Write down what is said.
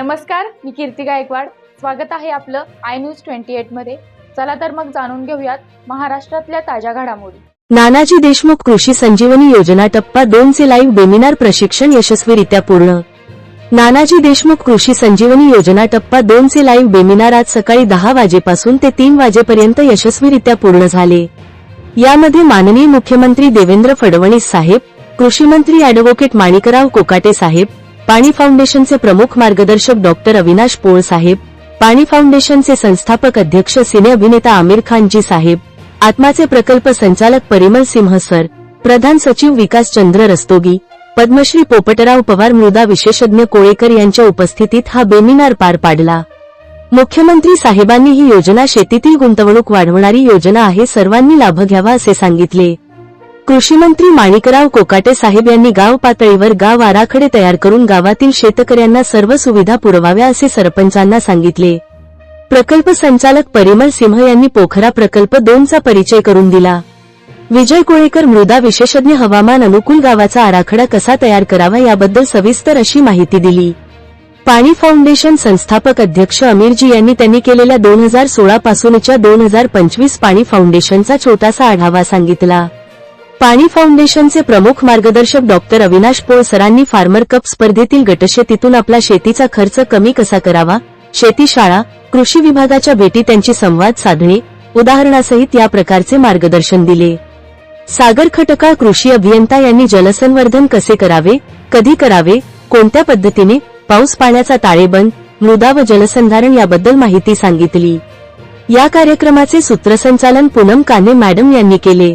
नमस्कार मी कीर्ती गायकवाड. स्वागत आहे आपलं आय न्यूज ट्वेंटी एटमध्ये. चला तर मग जाणून घेऊयात महाराष्ट्रातल्या ताज्या घडामोडी. नानाजी देशमुख कृषी संजीवनी योजना टप्पा दोन चे लाईव्ह वेबिनार प्रशिक्षण यशस्वीरित्या पूर्ण. नानाजी देशमुख कृषी संजीवनी योजना टप्पा दोन चे लाईव्ह वेबिनार आज सकाळी दहा वाजेपासून ते तीन वाजेपर्यंत यशस्वीरित्या पूर्ण झाले. यामध्ये माननीय मुख्यमंत्री देवेंद्र फडणवीस साहेब कृषी मंत्री अॅडव्होकेट माणिकराव कोकाटे साहेब पाणी फाउंडेशनचे प्रमुख मार्गदर्शक डॉक्टर अविनाश पोळ साहेब पाणी फाउंडेशनचे संस्थापक अध्यक्ष सिने अभिनेता आमिर खानजी साहेब आत्माचे प्रकल्प संचालक परिमल सिंह सर प्रधान सचिव विकास चंद्र रस्तोगी पद्मश्री पोपटराव पवार मृदा विशेषज्ञ कोळेकर यांच्या उपस्थितीत हा बेमिनार पार पाडला. मुख्यमंत्री साहेबांनी ही योजना शेतीतील गुंतवणूक वाढवणारी योजना आहे सर्वांनी लाभ घ्यावा असे सांगितले. कृषीमंत्री माणिकराव कोकाटे साहेब यांनी गाव पातळीवर गाव आराखडे तयार करून गावातील शेतकऱ्यांना सर्व सुविधा पुरवाव्या असे सरपंचांना सांगितले. प्रकल्प संचालक परिमल सिंह यांनी पोखरा प्रकल्प दोनचा परिचय करून दिला. विजय कोळेकर मृदा विशेषज्ञ हवामान अनुकूल गावाचा आराखडा कसा तयार करावा याबद्दल सविस्तर अशी माहिती दिली. पाणी फाउंडेशन संस्थापक अध्यक्ष अमीरजी यांनी त्यांनी केलेल्या दोन हजार सोळा पासूनच्या दोन हजार पंचवीस पाणी फाउंडेशनचा छोटासा आढावा सांगितला. पाणी फाउंडेशनचे प्रमुख मार्गदर्शक डॉक्टर अविनाश पोळ सरांनी फार्मर कप स्पर्धेतील गटशेतीतून आपला शेतीचा खर्च कमी कसा करावा? शेती शाळा कृषी विभागाच्या भेटी त्यांची संवाद साधणे उदाहरणासहित या प्रकारचे मार्गदर्शन दिले. सागर खटका कृषी अभियंता यांनी जलसंवर्धन कसे करावे कधी करावे कोणत्या पद्धतीने पाऊस पाण्याचा ताळेबंद मृदा व जलसंधारण याबद्दल माहिती सांगितली. या कार्यक्रमाचे सूत्रसंचालन पूनम काने मॅडम यांनी केले.